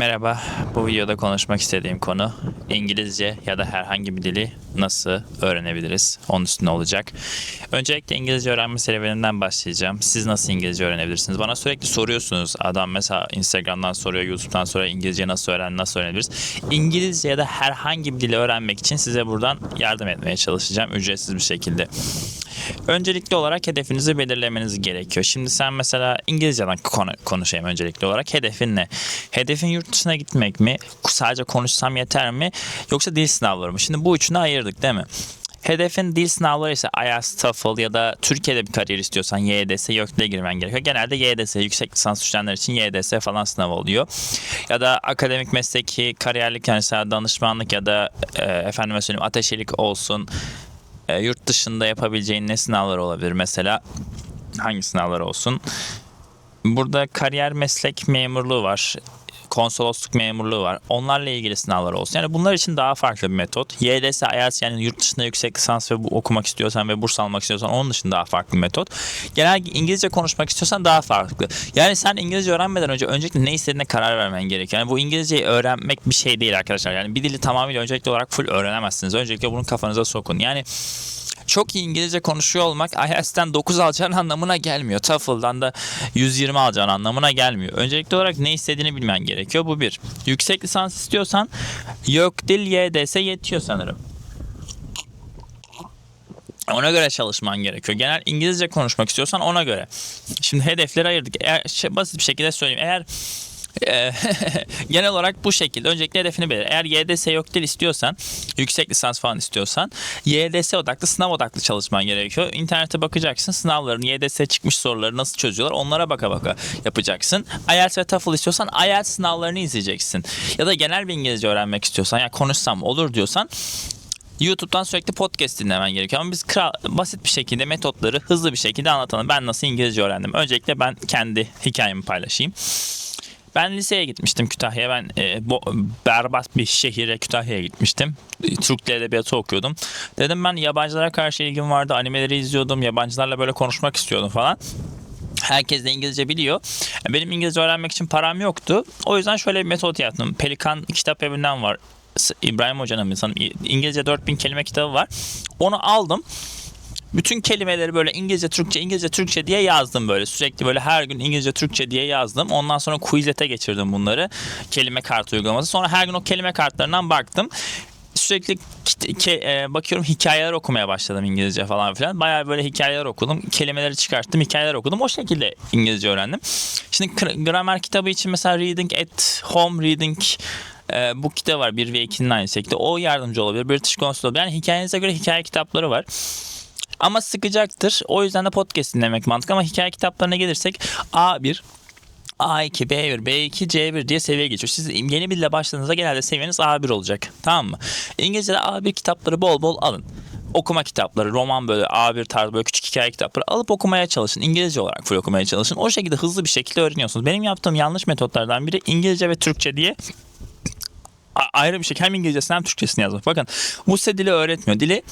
Merhaba, bu videoda konuşmak istediğim konu İngilizce ya da herhangi bir dili nasıl öğrenebiliriz? Onun üstüne olacak. Öncelikle İngilizce öğrenme serüveninden başlayacağım. Siz nasıl İngilizce öğrenebilirsiniz? Bana sürekli soruyorsunuz. Adam mesela Instagram'dan soruyor, YouTube'dan soruyor İngilizce nasıl öğren, nasıl öğrenebiliriz? İngilizce ya da herhangi bir dili öğrenmek için size buradan yardım etmeye çalışacağım ücretsiz bir şekilde. Öncelikli olarak hedefinizi belirlemeniz gerekiyor. Şimdi sen mesela İngilizceden konu, konuşayım öncelikli olarak. Hedefin ne? Hedefin yurt dışına gitmek mi? Sadece konuşsam yeter mi? Yoksa dil sınavları mı? Şimdi bu üçünü ayırdık değil mi? Hedefin dil sınavları ise IELTS, TOEFL ya da Türkiye'de bir kariyer istiyorsan YDS, YÖK'le girmen gerekiyor. Genelde YDS, yüksek lisans düşenler için YDS falan sınav oluyor. Ya da akademik mesleki kariyerlik yani danışmanlık ya da e, efendime söyleyeyim ateşelik olsun. E, yurt dışında yapabileceğin ne sınavlar olabilir mesela? Hangi sınavlar olsun? Burada kariyer meslek memurluğu var. Konsolosluk memurluğu var. Onlarla ilgili sınavlar olsun. Yani bunlar için daha farklı bir metot. YDS, IELTS yani yurt dışında yüksek lisans ve okumak istiyorsan ve burs almak istiyorsan onun dışında daha farklı bir metot. Genel İngilizce konuşmak istiyorsan daha farklı. Yani sen İngilizce öğrenmeden önce öncelikle ne istediğine karar vermen gerekiyor. Yani bu İngilizceyi öğrenmek bir şey değil arkadaşlar. Yani bir dili tamamıyla öncelikli olarak full öğrenemezsiniz. Öncelikle bunu kafanıza sokun. Yani çok iyi İngilizce konuşuyor olmak IELTS'ten 9 alacağın anlamına gelmiyor. TOEFL'dan da 120 alacağın anlamına gelmiyor. Öncelikli olarak ne istediğini bilmen gerekiyor. Bu bir. Yüksek lisans istiyorsan yok dil YDS yetiyor sanırım. Ona göre çalışman gerekiyor. Genel İngilizce konuşmak istiyorsan ona göre. Şimdi hedefleri ayırdık. Eğer şey, basit bir şekilde söyleyeyim. Eğer genel olarak bu şekilde öncelikle hedefini belir. Eğer YDS yok dil istiyorsan, yüksek lisans falan istiyorsan YDS odaklı, sınav odaklı çalışman gerekiyor. İnternete bakacaksın. Sınavların YDS çıkmış soruları nasıl çözüyorlar onlara baka baka yapacaksın. IELTS ve TOEFL istiyorsan IELTS sınavlarını izleyeceksin. Ya da genel bir İngilizce öğrenmek istiyorsan ya konuşsam olur diyorsan YouTube'dan sürekli podcast dinlemen gerekiyor. Ama biz kral, basit bir şekilde metotları hızlı bir şekilde anlatalım. Ben nasıl İngilizce öğrendim? Öncelikle ben kendi hikayemi paylaşayım. Ben liseye gitmiştim Kütahya. Ben e, bo, berbat bir şehire Kütahya'ya gitmiştim. Türk Dil Edebiyatı okuyordum. Dedim ben yabancılara karşı ilgim vardı. Animeleri izliyordum. Yabancılarla böyle konuşmak istiyordum falan. Herkes de İngilizce biliyor. Benim İngilizce öğrenmek için param yoktu. O yüzden şöyle bir metot yaptım. Pelikan kitap evinden var. İbrahim Hoca'nın sanırım İngilizce 4000 kelime kitabı var. Onu aldım bütün kelimeleri böyle İngilizce, Türkçe, İngilizce, Türkçe diye yazdım böyle. Sürekli böyle her gün İngilizce, Türkçe diye yazdım. Ondan sonra Quizlet'e geçirdim bunları. Kelime kartı uygulaması. Sonra her gün o kelime kartlarından baktım sürekli e, bakıyorum hikayeler okumaya başladım İngilizce falan filan. Bayağı böyle hikayeler okudum. Kelimeleri çıkarttım, hikayeler okudum. O şekilde İngilizce öğrendim. Şimdi gramer kitabı için mesela Reading at Home, Reading e, bu kitap var. 1 ve 2'nin aynı şekilde. O yardımcı olabilir. British Council olabilir. Yani hikayenize göre hikaye kitapları var. Ama sıkacaktır. O yüzden de podcast dinlemek mantıklı. Ama hikaye kitaplarına gelirsek A1, A2, B1, B2, C1 diye seviye geçiyor. Siz yeni bir dille başladığınızda genelde seviyeniz A1 olacak. Tamam mı? İngilizce'de A1 kitapları bol bol alın. Okuma kitapları, roman böyle A1 tarzı böyle küçük hikaye kitapları alıp okumaya çalışın. İngilizce olarak full okumaya çalışın. O şekilde hızlı bir şekilde öğreniyorsunuz. Benim yaptığım yanlış metotlardan biri İngilizce ve Türkçe diye ayrı bir şey. Hem İngilizcesini hem Türkçesini yazmak. Bakın bu size dili öğretmiyor. Dili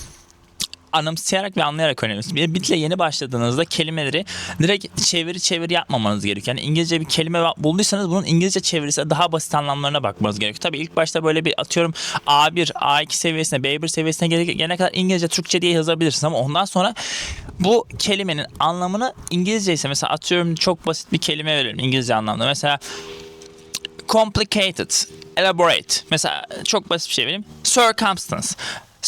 anımsayarak ve anlayarak öğreniyorsunuz. Bir bitle yeni başladığınızda kelimeleri direkt çeviri çeviri yapmamanız gerekiyor. Yani İngilizce bir kelime bulduysanız bunun İngilizce çevirisi daha basit anlamlarına bakmanız gerekiyor. Tabii ilk başta böyle bir atıyorum A1, A2 seviyesine, B1 seviyesine gelene kadar İngilizce, Türkçe diye yazabilirsiniz ama ondan sonra bu kelimenin anlamını İngilizce ise mesela atıyorum çok basit bir kelime verelim İngilizce anlamda. Mesela complicated, elaborate. Mesela çok basit bir şey vereyim. Circumstance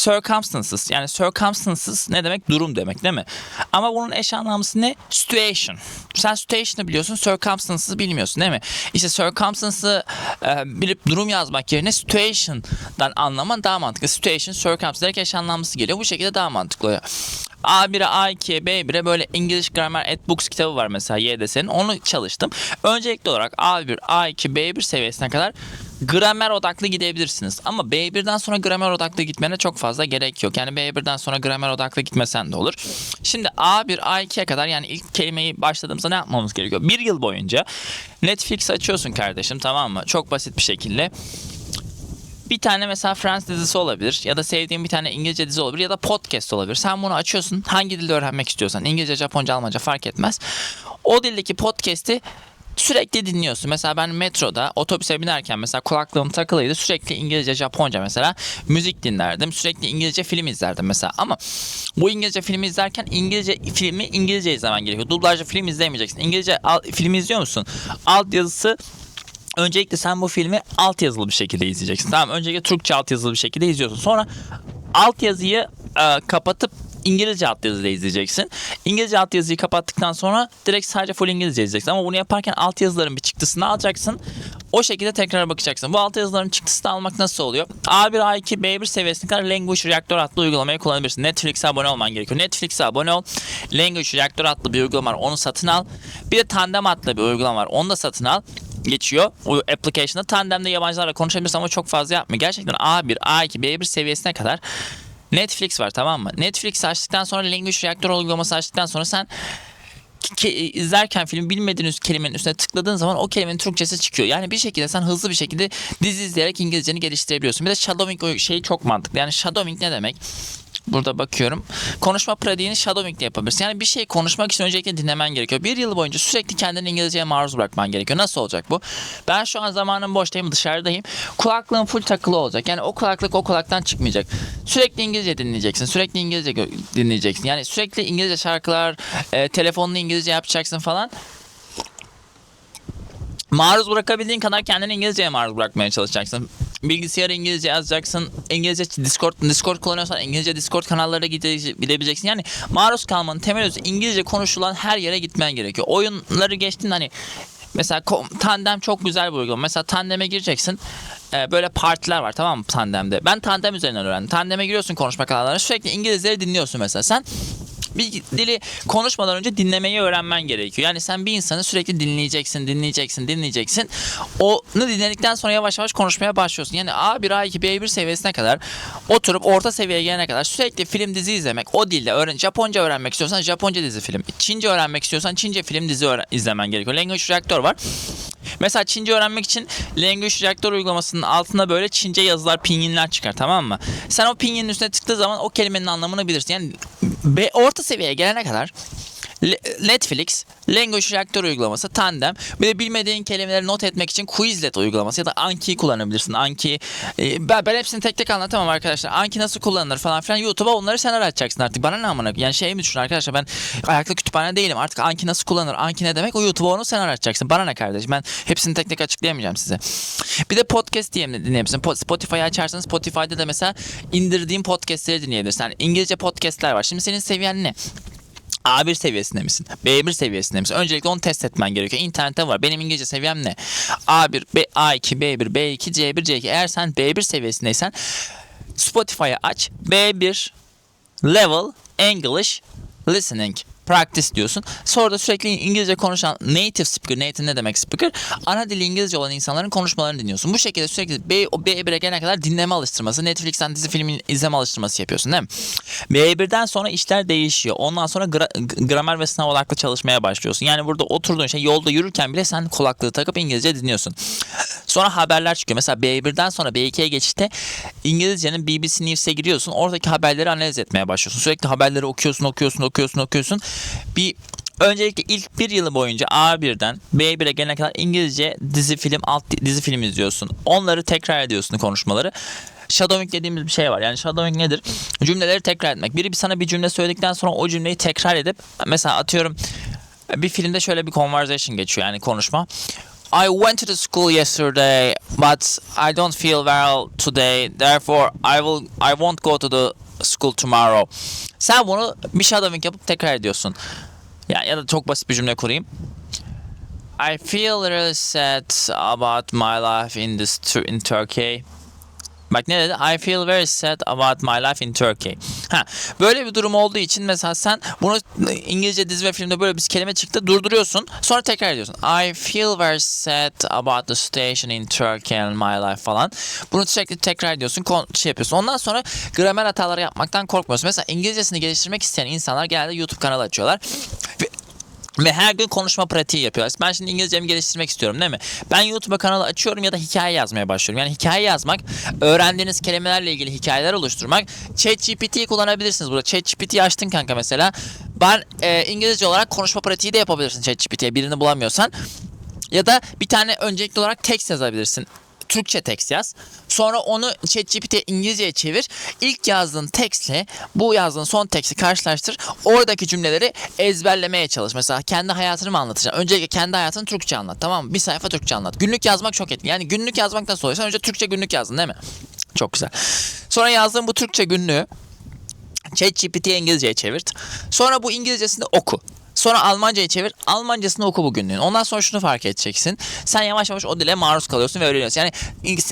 circumstances yani circumstances ne demek? Durum demek değil mi? Ama bunun eş anlamlısı ne? Situation. Sen situation'ı biliyorsun, circumstances'ı bilmiyorsun değil mi? İşte circumstance'ı e, bilip durum yazmak yerine situation'dan anlaman daha mantıklı. Situation, circumstance direkt eş anlamlısı geliyor. Bu şekilde daha mantıklı oluyor. A1'e, A2'ye, B1'e böyle English Grammar at Books kitabı var mesela YDS'nin. Onu çalıştım. Öncelikli olarak A1, A2, B1 seviyesine kadar gramer odaklı gidebilirsiniz. Ama B1'den sonra gramer odaklı gitmene çok fazla gerek yok. Yani B1'den sonra gramer odaklı gitmesen de olur. Şimdi A1, A2'ye kadar yani ilk kelimeyi başladığımızda ne yapmamız gerekiyor? Bir yıl boyunca Netflix açıyorsun kardeşim tamam mı? Çok basit bir şekilde bir tane mesela Fransız dizisi olabilir ya da sevdiğin bir tane İngilizce dizi olabilir ya da podcast olabilir. Sen bunu açıyorsun hangi dilde öğrenmek istiyorsan İngilizce, Japonca, Almanca fark etmez. O dildeki podcast'i Sürekli dinliyorsun. Mesela ben metroda otobüse binerken mesela kulaklığım takılıydı. Sürekli İngilizce, Japonca mesela müzik dinlerdim. Sürekli İngilizce film izlerdim mesela. Ama bu İngilizce filmi izlerken İngilizce filmi İngilizce izlemen gerekiyor. Dublajlı film izleyemeyeceksin. İngilizce al, filmi izliyor musun? Alt yazısı Öncelikle sen bu filmi alt yazılı bir şekilde izleyeceksin. Tamam öncelikle Türkçe alt yazılı bir şekilde izliyorsun. Sonra alt yazıyı e, kapatıp İngilizce alt yazıyla izleyeceksin. İngilizce alt yazıyı kapattıktan sonra direkt sadece full İngilizce izleyeceksin. Ama bunu yaparken alt yazıların bir çıktısını alacaksın. O şekilde tekrar bakacaksın. Bu alt yazıların çıktısını almak nasıl oluyor? A1, A2, B1 seviyesine kadar Language Reactor adlı uygulamayı kullanabilirsin. Netflix'e abone olman gerekiyor. Netflix'e abone ol. Language Reactor adlı bir uygulama var. Onu satın al. Bir de Tandem adlı bir uygulama var. Onu da satın al geçiyor. O application'da tandemde yabancılarla konuşabilirsin ama çok fazla yapma. Gerçekten A1, A2, B1 seviyesine kadar Netflix var tamam mı? Netflix açtıktan sonra Language Reactor uygulaması açtıktan sonra sen ke- izlerken film bilmediğiniz kelimenin üstüne tıkladığın zaman o kelimenin Türkçesi çıkıyor. Yani bir şekilde sen hızlı bir şekilde dizi izleyerek İngilizceni geliştirebiliyorsun. Bir de shadowing şeyi çok mantıklı. Yani shadowing ne demek? Burada bakıyorum. Konuşma pratiğini shadowing de yapabilirsin. Yani bir şey konuşmak için öncelikle dinlemen gerekiyor. Bir yıl boyunca sürekli kendini İngilizceye maruz bırakman gerekiyor. Nasıl olacak bu? Ben şu an zamanım boştayım dışarıdayım. Kulaklığım full takılı olacak. Yani o kulaklık o kulaktan çıkmayacak. Sürekli İngilizce dinleyeceksin. Sürekli İngilizce dinleyeceksin. Yani sürekli İngilizce şarkılar, e, telefonunu İngilizce yapacaksın falan maruz bırakabildiğin kadar kendini İngilizceye maruz bırakmaya çalışacaksın. Bilgisayarı İngilizce yazacaksın. İngilizce Discord Discord kullanıyorsan İngilizce Discord kanallara gide- gidebileceksin. Yani maruz kalmanın temel özü İngilizce konuşulan her yere gitmen gerekiyor. Oyunları geçtin hani Mesela Tandem çok güzel bir uygulama. Mesela Tandem'e gireceksin. Ee, böyle partiler var tamam mı Tandem'de? Ben Tandem üzerinden öğrendim. Tandem'e giriyorsun konuşma kanallarına. Sürekli İngilizleri dinliyorsun mesela. Sen bir dili konuşmadan önce dinlemeyi öğrenmen gerekiyor. Yani sen bir insanı sürekli dinleyeceksin, dinleyeceksin, dinleyeceksin. Onu dinledikten sonra yavaş yavaş konuşmaya başlıyorsun. Yani A1, A2, B1 seviyesine kadar oturup orta seviyeye gelene kadar sürekli film dizi izlemek, o dilde öğren. Japonca öğrenmek istiyorsan Japonca dizi film. Çince öğrenmek istiyorsan Çince film dizi izlemen gerekiyor. Language Reactor var. Mesela Çince öğrenmek için Language Reactor uygulamasının altında böyle Çince yazılar, pinginler çıkar tamam mı? Sen o pinginin üstüne tıktığı zaman o kelimenin anlamını bilirsin. Yani orta seviyeye gelene kadar Netflix, Language Reactor uygulaması, Tandem, bir de bilmediğin kelimeleri not etmek için Quizlet uygulaması ya da Anki'yi kullanabilirsin. Anki, e, ben, ben hepsini tek tek anlatamam arkadaşlar. Anki nasıl kullanılır falan filan YouTube'a onları sen arayacaksın artık. Bana ne amına yani şey mi düşün arkadaşlar ben ayakta kütüphane değilim. Artık Anki nasıl kullanılır, Anki ne demek o YouTube'a onu sen aratacaksın. Bana ne kardeşim ben hepsini tek tek açıklayamayacağım size. Bir de podcast diye dinleyebilirsin. Po- Spotify'ı açarsanız Spotify'da da mesela indirdiğim podcastleri dinleyebilirsin. Yani İngilizce podcastler var. Şimdi senin seviyen ne? A1 seviyesinde misin? B1 seviyesinde misin? Öncelikle onu test etmen gerekiyor. İnternette var. Benim İngilizce seviyem ne? A1, B, A2, B1, B2, C1, C2. Eğer sen B1 seviyesindeysen Spotify'ı aç. B1 Level English Listening practice diyorsun. Sonra da sürekli İngilizce konuşan native speaker, native ne demek speaker? Ana dili İngilizce olan insanların konuşmalarını dinliyorsun. Bu şekilde sürekli B, o B1'e gelene kadar dinleme alıştırması, Netflix'ten dizi filmin izleme alıştırması yapıyorsun değil mi? B1'den sonra işler değişiyor. Ondan sonra gra- gramer ve sınav odaklı çalışmaya başlıyorsun. Yani burada oturduğun şey yolda yürürken bile sen kulaklığı takıp İngilizce dinliyorsun. Sonra haberler çıkıyor. Mesela B1'den sonra B2'ye geçişte İngilizcenin BBC News'e giriyorsun. Oradaki haberleri analiz etmeye başlıyorsun. Sürekli haberleri okuyorsun, okuyorsun, okuyorsun, okuyorsun. Bir Öncelikle ilk bir yılı boyunca A1'den B1'e gelene kadar İngilizce dizi film, alt dizi film izliyorsun. Onları tekrar ediyorsun konuşmaları. Shadowing dediğimiz bir şey var. Yani shadowing nedir? Cümleleri tekrar etmek. Biri sana bir cümle söyledikten sonra o cümleyi tekrar edip mesela atıyorum bir filmde şöyle bir conversation geçiyor yani konuşma. I went to the school yesterday but I don't feel well today therefore I will I won't go to the school tomorrow. Sen bunu bir shadowing yapıp tekrar ediyorsun. Ya ya da çok basit bir cümle kurayım. I feel really sad about my life in this in Turkey. Bak ne dedi? I feel very sad about my life in Turkey. Ha, böyle bir durum olduğu için mesela sen bunu İngilizce dizi ve filmde böyle bir kelime çıktı durduruyorsun. Sonra tekrar ediyorsun. I feel very sad about the situation in Turkey and my life falan. Bunu sürekli tekrar ediyorsun. Şey yapıyorsun. Ondan sonra gramer hataları yapmaktan korkmuyorsun. Mesela İngilizcesini geliştirmek isteyen insanlar genelde YouTube kanalı açıyorlar. Ve her gün konuşma pratiği yapıyorlar. Ben şimdi İngilizcemi geliştirmek istiyorum değil mi? Ben YouTube'a kanalı açıyorum ya da hikaye yazmaya başlıyorum. Yani hikaye yazmak, öğrendiğiniz kelimelerle ilgili hikayeler oluşturmak. ChatGPT'yi kullanabilirsiniz burada. ChatGPT'yi açtın kanka mesela. Ben e, İngilizce olarak konuşma pratiği de yapabilirsin ChatGPT'ye birini bulamıyorsan. Ya da bir tane öncelikli olarak text yazabilirsin. Türkçe text yaz. Sonra onu ChatGPT'ye İngilizceye çevir. İlk yazdığın textle bu yazdığın son texti karşılaştır. Oradaki cümleleri ezberlemeye çalış. Mesela kendi hayatını mı anlatacaksın? Öncelikle kendi hayatını Türkçe anlat tamam mı? Bir sayfa Türkçe anlat. Günlük yazmak çok etkili. Yani günlük yazmak nasıl oluyor? Sen önce Türkçe günlük yazdın değil mi? Çok güzel. Sonra yazdığın bu Türkçe günlüğü ChatGPT'ye İngilizceye çevirt. Sonra bu İngilizcesini oku. Sonra Almanca'ya çevir. Almancasını oku bugünlüğün. Ondan sonra şunu fark edeceksin. Sen yavaş yavaş o dile maruz kalıyorsun ve öğreniyorsun. Yani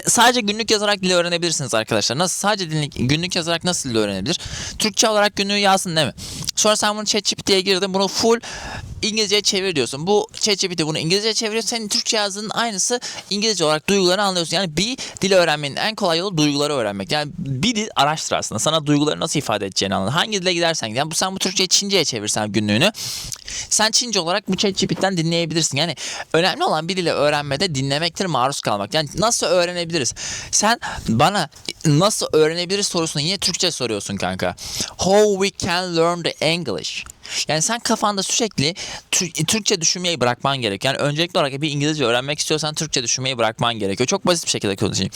sadece günlük yazarak dili öğrenebilirsiniz arkadaşlar. Nasıl sadece dinlik, günlük yazarak nasıl dili öğrenebilir? Türkçe olarak günlüğü yazsın değil mi? Sonra sen bunu ChatGPT'ye girdin. Bunu full İngilizceye çevir diyorsun. Bu ChatGPT bunu İngilizceye çeviriyor. Senin Türkçe yazdığının aynısı İngilizce olarak duygularını anlıyorsun. Yani bir dili öğrenmenin en kolay yolu duyguları öğrenmek. Yani bir dil araştır aslında. Sana duyguları nasıl ifade edeceğini anla. Hangi dile gidersen. Yani bu sen bu Türkçeyi Çince'ye çevirsen günlüğünü. Sen Çince olarak bu ChatGPT'den dinleyebilirsin. Yani önemli olan bir dili öğrenmede dinlemektir, maruz kalmak. Yani nasıl öğrenebiliriz? Sen bana nasıl öğrenebiliriz sorusunu yine Türkçe soruyorsun kanka. How we can learn the English. Yani sen kafanda sürekli Tür- Türkçe düşünmeyi bırakman gerekiyor. Yani öncelikli olarak bir İngilizce öğrenmek istiyorsan Türkçe düşünmeyi bırakman gerekiyor. Çok basit bir şekilde konuşayım.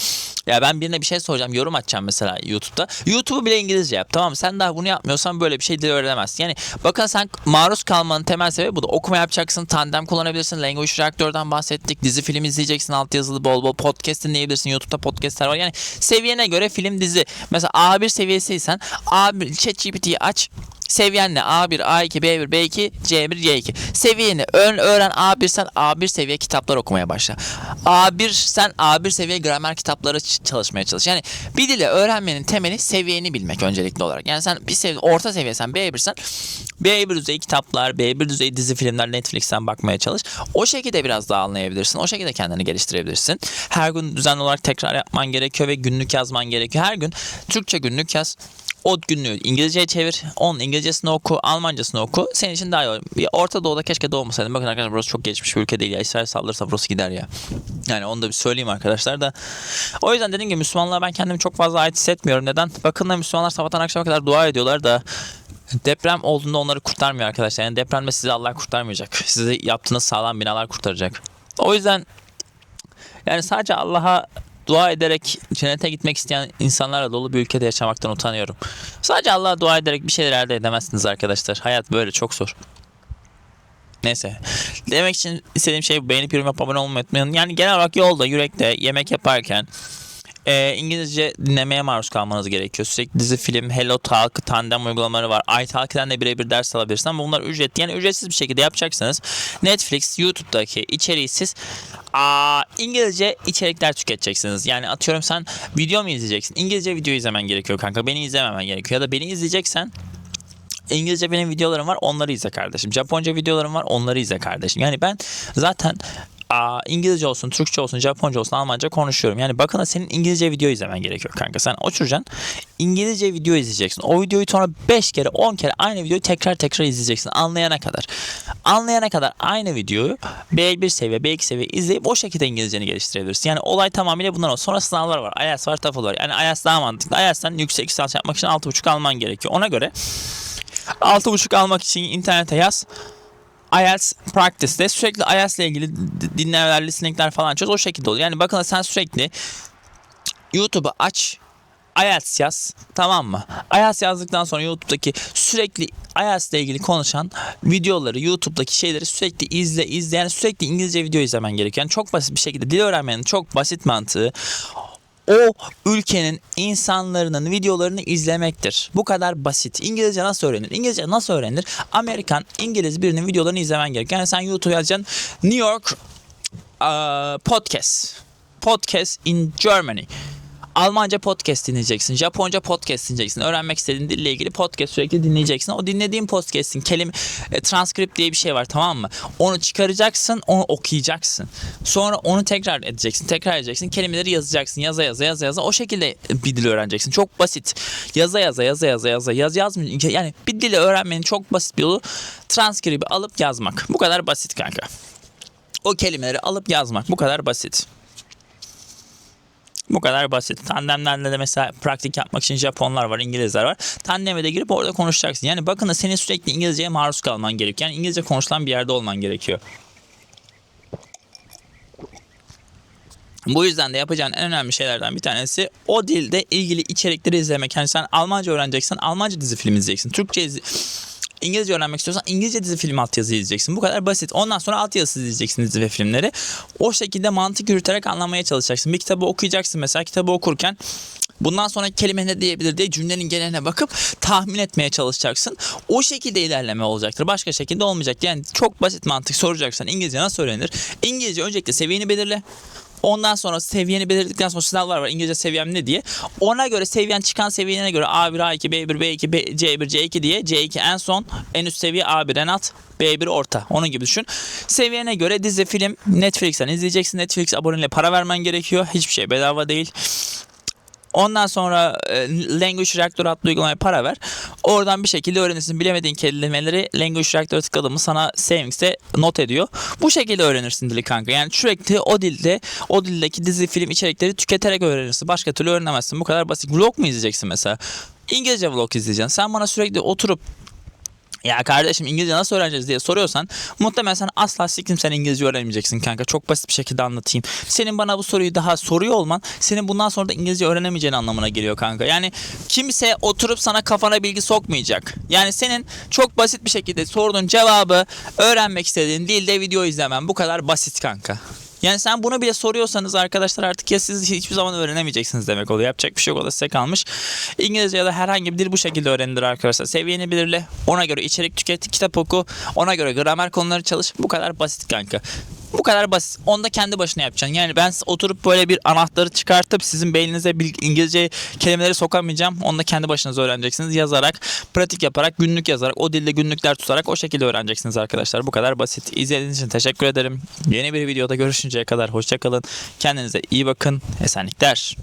Ya ben birine bir şey soracağım, yorum açacağım mesela YouTube'da. YouTube'u bile İngilizce yap. Tamam? Sen daha bunu yapmıyorsan böyle bir şey dil öğrenemezsin. Yani bakın sen maruz kalmanın temel sebebi bu da. Okuma yapacaksın, tandem kullanabilirsin, language reaktörden bahsettik. Dizi film izleyeceksin, altyazılı bol bol podcast dinleyebilirsin. YouTube'da podcastler var. Yani seviyene göre film dizi. Mesela A1 seviyesiysen A1 ChatGPT'yi aç. Seviyen ne? A1, A2, B1, B2, C1, C2. Seviyeni ön öğren A1 sen A1 seviye kitaplar okumaya başla. A1 sen A1 seviye gramer kitapları çalışmaya çalış. Yani bir dili öğrenmenin temeli seviyeni bilmek öncelikli olarak. Yani sen bir seviye, orta seviye sen B1 sen B1 düzey kitaplar, B1 düzey dizi filmler Netflix'ten bakmaya çalış. O şekilde biraz daha anlayabilirsin. O şekilde kendini geliştirebilirsin. Her gün düzenli olarak tekrar yapman gerekiyor ve günlük yazman gerekiyor. Her gün Türkçe günlük yaz. O günlüğü İngilizceye çevir. Onun İngilizcesini oku, Almancasını oku. Senin için daha iyi olur. Orta Doğu'da keşke doğmasaydım. Bakın arkadaşlar burası çok gelişmiş bir ülke değil ya. İsrail saldırırsa burası gider ya. Yani onu da bir söyleyeyim arkadaşlar da. O yüzden dediğim gibi Müslümanlığa ben kendimi çok fazla ait hissetmiyorum. Neden? Bakın da Müslümanlar sabahtan akşama kadar dua ediyorlar da deprem olduğunda onları kurtarmıyor arkadaşlar. Yani depremde sizi Allah kurtarmayacak. Sizi yaptığınız sağlam binalar kurtaracak. O yüzden yani sadece Allah'a dua ederek cennete gitmek isteyen insanlarla dolu bir ülkede yaşamaktan utanıyorum. Sadece Allah'a dua ederek bir şeyler elde edemezsiniz arkadaşlar. Hayat böyle çok zor. Neyse. Demek için istediğim şey beğenip yorum yapıp abone olmayı unutmayın. Yani genel olarak yolda, yürekte, yemek yaparken e, İngilizce dinlemeye maruz kalmanız gerekiyor. Sürekli dizi, film, Hello Talk, tandem uygulamaları var. iTalk'ten de birebir ders alabilirsiniz ama bunlar ücretli. Yani ücretsiz bir şekilde yapacaksanız Netflix, YouTube'daki içeriği siz aa, İngilizce içerikler tüketeceksiniz. Yani atıyorum sen video mu izleyeceksin? İngilizce video izlemen gerekiyor kanka. Beni izlememen gerekiyor. Ya da beni izleyeceksen İngilizce benim videolarım var onları izle kardeşim. Japonca videolarım var onları izle kardeşim. Yani ben zaten İngilizce olsun, Türkçe olsun, Japonca olsun, Almanca konuşuyorum. Yani bakın senin İngilizce video izlemen gerekiyor kanka. Sen oturacaksın İngilizce video izleyeceksin. O videoyu sonra 5 kere 10 kere aynı videoyu tekrar tekrar izleyeceksin anlayana kadar. Anlayana kadar aynı videoyu B1 seviye, B2 seviye izleyip o şekilde İngilizceni geliştirebilirsin. Yani olay tamamıyla bundan olsun. Sonra sınavlar var. IELTS var, TOEFL var. Yani IELTS daha mantıklı. IELTS'ten yüksek lisans yapmak için 6.5 alman gerekiyor. Ona göre 6.5 almak için internete yaz. IELTS practice'de sürekli IELTS ile ilgili dinlemeler, listeningler falan çöz. O şekilde oluyor. Yani bakın sen sürekli YouTube'u aç. IELTS yaz. Tamam mı? IELTS yazdıktan sonra YouTube'daki sürekli IELTS ile ilgili konuşan videoları, YouTube'daki şeyleri sürekli izle, izle. Yani sürekli İngilizce video izlemen gerekiyor. Yani çok basit bir şekilde dil öğrenmenin çok basit mantığı o ülkenin insanların videolarını izlemektir. Bu kadar basit. İngilizce nasıl öğrenir? İngilizce nasıl öğrenir? Amerikan İngiliz birinin videolarını izlemen gerekiyor. Yani sen YouTube yazacaksın New York uh, podcast. Podcast in Germany. Almanca podcast dinleyeceksin. Japonca podcast dinleyeceksin. Öğrenmek istediğin dille ilgili podcast sürekli dinleyeceksin. O dinlediğin podcast'in kelime e, transkript diye bir şey var tamam mı? Onu çıkaracaksın, onu okuyacaksın. Sonra onu tekrar edeceksin. Tekrar edeceksin. Kelimeleri yazacaksın. Yaza yaza yaza yaza. O şekilde bir dil öğreneceksin. Çok basit. Yaza yaza yaza yaza yaza yaz yazmıyor. Yani bir dili öğrenmenin çok basit bir yolu transkribi alıp yazmak. Bu kadar basit kanka. O kelimeleri alıp yazmak. Bu kadar basit. Bu kadar basit. Tandemlerle de mesela pratik yapmak için Japonlar var, İngilizler var. Tandeme de girip orada konuşacaksın. Yani bakın da senin sürekli İngilizceye maruz kalman gerekiyor. Yani İngilizce konuşulan bir yerde olman gerekiyor. Bu yüzden de yapacağın en önemli şeylerden bir tanesi o dilde ilgili içerikleri izlemek. Yani sen Almanca öğreneceksen Almanca dizi film izleyeceksin. Türkçe izle- İngilizce öğrenmek istiyorsan İngilizce dizi film altyazı izleyeceksin. Bu kadar basit. Ondan sonra altyazısız izleyeceksin dizi ve filmleri. O şekilde mantık yürüterek anlamaya çalışacaksın. Bir kitabı okuyacaksın mesela. Kitabı okurken bundan sonra kelime ne diyebilir diye cümlenin geneline bakıp tahmin etmeye çalışacaksın. O şekilde ilerleme olacaktır. Başka şekilde olmayacak. Yani çok basit mantık soracaksan İngilizce nasıl öğrenir? İngilizce öncelikle seviyeni belirle. Ondan sonra seviyeni belirledikten sonra sınavlar var. İngilizce seviyem ne diye. Ona göre seviyen çıkan seviyene göre A1, A2, B1, B2, B, C1, C2 diye. C2 en son. En üst seviye A1 en alt. B1 orta. Onun gibi düşün. Seviyene göre dizi, film Netflix'ten izleyeceksin. Netflix aboneliğe para vermen gerekiyor. Hiçbir şey bedava değil. Ondan sonra e, Language Reactor adlı uygulamaya para ver. Oradan bir şekilde öğrenirsin. Bilemediğin kelimeleri Language Reactor'a tıkladığımı sana Savings'te not ediyor. Bu şekilde öğrenirsin dili kanka. Yani sürekli o dilde, o dildeki dizi, film içerikleri tüketerek öğrenirsin. Başka türlü öğrenemezsin. Bu kadar basit. Vlog mu izleyeceksin mesela? İngilizce vlog izleyeceksin. Sen bana sürekli oturup ya kardeşim İngilizce nasıl öğreneceğiz diye soruyorsan muhtemelen sen asla siktim sen İngilizce öğrenemeyeceksin kanka. Çok basit bir şekilde anlatayım. Senin bana bu soruyu daha soruyor olman senin bundan sonra da İngilizce öğrenemeyeceğin anlamına geliyor kanka. Yani kimse oturup sana kafana bilgi sokmayacak. Yani senin çok basit bir şekilde sorduğun cevabı öğrenmek istediğin dilde video izlemen bu kadar basit kanka. Yani sen bunu bile soruyorsanız arkadaşlar artık ya siz hiçbir zaman öğrenemeyeceksiniz demek oluyor. Yapacak bir şey yok o da size kalmış. İngilizce ya da herhangi bir dil bu şekilde öğrenilir arkadaşlar. Seviyeni belirle. Ona göre içerik tüket, kitap oku. Ona göre gramer konuları çalış. Bu kadar basit kanka. Bu kadar basit. Onu da kendi başına yapacaksın. Yani ben oturup böyle bir anahtarı çıkartıp sizin beyninize İngilizce kelimeleri sokamayacağım. Onu da kendi başınıza öğreneceksiniz. Yazarak, pratik yaparak, günlük yazarak, o dilde günlükler tutarak o şekilde öğreneceksiniz arkadaşlar. Bu kadar basit. İzlediğiniz için teşekkür ederim. Yeni bir videoda görüşünceye kadar hoşçakalın. Kendinize iyi bakın. Esenlikler.